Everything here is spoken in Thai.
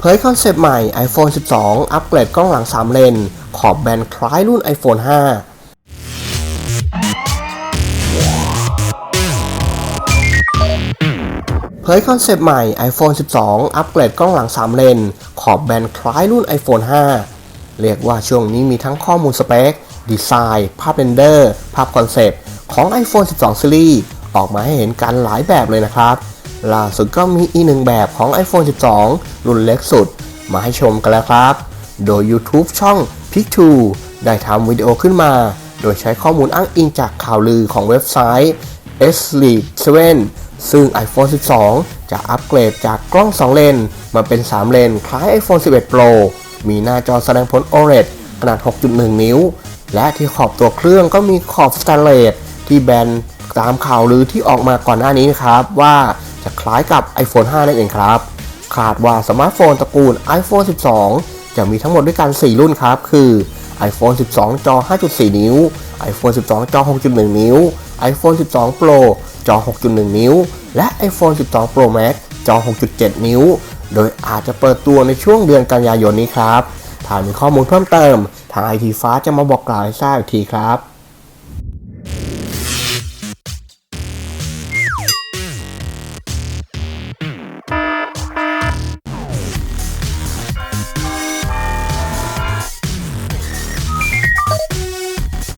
เผยคอนเซปต์ใหม่ iPhone 12 อัปเกรดกล้องหลัง 3 เลน ขอบแบนคล้ายรุ่น iPhone 5เผยคอนเซปต์ใหม่ iPhone 12 อัปเกรดกล้องหลัง 3 เลน ขอบแบนคล้ายรุ่น iPhone 5 เรียกว่าช่วงนี้มีทั้งข้อมูลสเปค ดีไซน์ ภาพเรนเดอร์ ภาพคอนเซปต์ของ iPhone 12 Series ออกมาให้เห็นกันหลายแบบเลยนะครับ ล่าสุดก็มีอีกหนึ่งแบบของ iPhone 12 รุ่นเล็กสุด มาให้ชมกันแล้วครับ โดย YouTube ช่อง p i c 2ได้ทำวิดีโอขึ้นมา โดยใช้ข้อมูลอ้างอิงจากข่าวลือของเว็บไซต์ S League 7ซึ่ง iPhone 12 จะอัปเกรดจากกล้อง 2 เลน มาเป็น 3 เลน คล้าย iPhone 11 Pro มีหน้าจอแสดงผล OLED ขนาด 6.1 นิ้ว และที่ขอบตัวเครื่องก็มีขอบสแตนเลสที่แบนตามข่าวลือที่ออกมาก่อนหน้านี้นะครับว่า จะคล้ายกับ iPhone 5 นั่นเองครับคาดว่าสมาร์ทโฟนตระกูล iPhone 12 จะมีทั้งหมดด้วยกัน 4 รุ่นครับ คือ iPhone 12 จอ 5.4 นิ้ว iPhone 12 จอ 6.1 นิ้ว iPhone 12 Pro จอ 6.1 นิ้ว และ iPhone 12 Pro Max จอ 6.7 นิ้ว โดยอาจจะเปิดตัวในช่วงเดือนกันยายนนี้ครับ ถ้ามีข้อมูลเพิ่มเติม ทางไอทีฟ้าจะมาบอกกล่าวให้ทราบอีกทีครับ